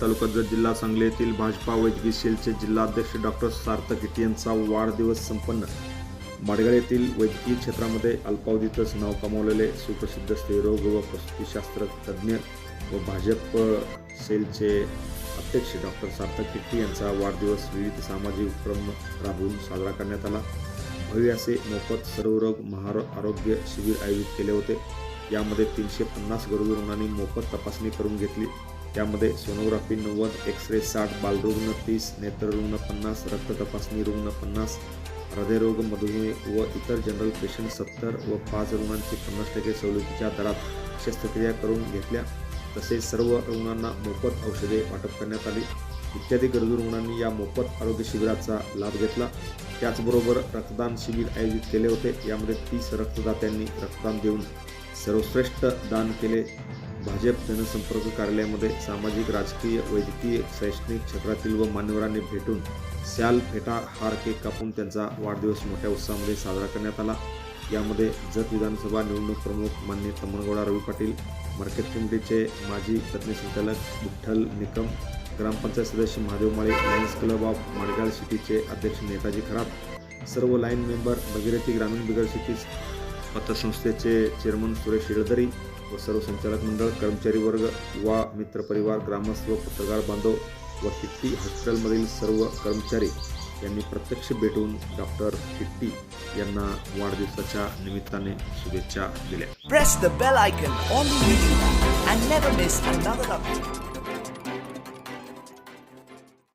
तालुका जत जिल्हा सांगली येथील भाजपा वैद्यकीय सेलचे जिल्हाध्यक्ष डॉक्टर सार्थक इटी यांचा वाढदिवस संपन्न. माडगाळ येथील वैद्यकीय क्षेत्रामध्ये अल्पावधीतच नाव कमावलेले सुप्रसिद्ध स्त्रीरोग व प्रसूतीशास्त्र तज्ज्ञ व भाजप सेलचे अध्यक्ष डॉक्टर सार्थक किट्टी यांचा वाढदिवस विविध सामाजिक उपक्रम राबवून साजरा करण्यात आला. भव्य असे मोफत सर्वरोग महार आरोग्य शिबिर आयोजित केले होते. यामध्ये तीनशे पन्नास गरोदर रुग्णांनी मोफत तपासणी करून घेतली. त्यामध्ये सोनोग्राफी नव्वद एक्स रे साठ बालरुग्ण तीस नेत्ररुग्ण पन्नास रक्त तपासणी रुग्ण पन्नास हृदयरोग मधुमेह व इतर जनरल पेशंट सत्तर व पाच रुग्णांची पन्नास टक्के सवलतीच्या दरात शस्त्रक्रिया करून घेतल्या. तसेच सर्व रुग्णांना मोफत औषधे वाटप करण्यात आली. इत्यादी गरजू रुग्णांनी या मोफत आरोग्य शिबिराचा लाभ घेतला. त्याचबरोबर रक्तदान शिबिर आयोजित केले होते. यामध्ये तीस रक्तदात्यांनी रक्तदान देऊन सर्वश्रेष्ठ दान केले. भाजप जनसंपर्क कार्यालयामध्ये सामाजिक राजकीय वैद्यकीय शैक्षणिक क्षेत्रातील व मान्यवरांनी भेटून शाल फेटा हार केक कापून त्यांचा वाढदिवस मोठ्या उत्साहामध्ये साजरा करण्यात आला. यामध्ये जत विधानसभा निवडणूक प्रमुख मान्य तमनगौडा रवी पाटील मार्केट कमिटीचे माजी तज्ज्ञ संचालक विठ्ठल निकम ग्रामपंचायत सदस्य Mahadev Male lions club of Madgal सिटीचे अध्यक्ष नेताजी खराब सर्व लाईन मेंबर भगीरथी ग्रामीण बिगर सिटी पतसंस्थेचे चेअरमन सुरेश शिरदरी व सर्व संचालक मंडळ कर्मचारी वर्ग युवा मित्रपरिवार ग्रामस्थ व पत्रकार बांधव व किट्टी हॉस्पिटलमधील सर्व कर्मचारी यांनी प्रत्यक्ष भेटून डॉक्टर किट्टी यांना वाढदिवसाच्या निमित्ताने शुभेच्छा दिल्या.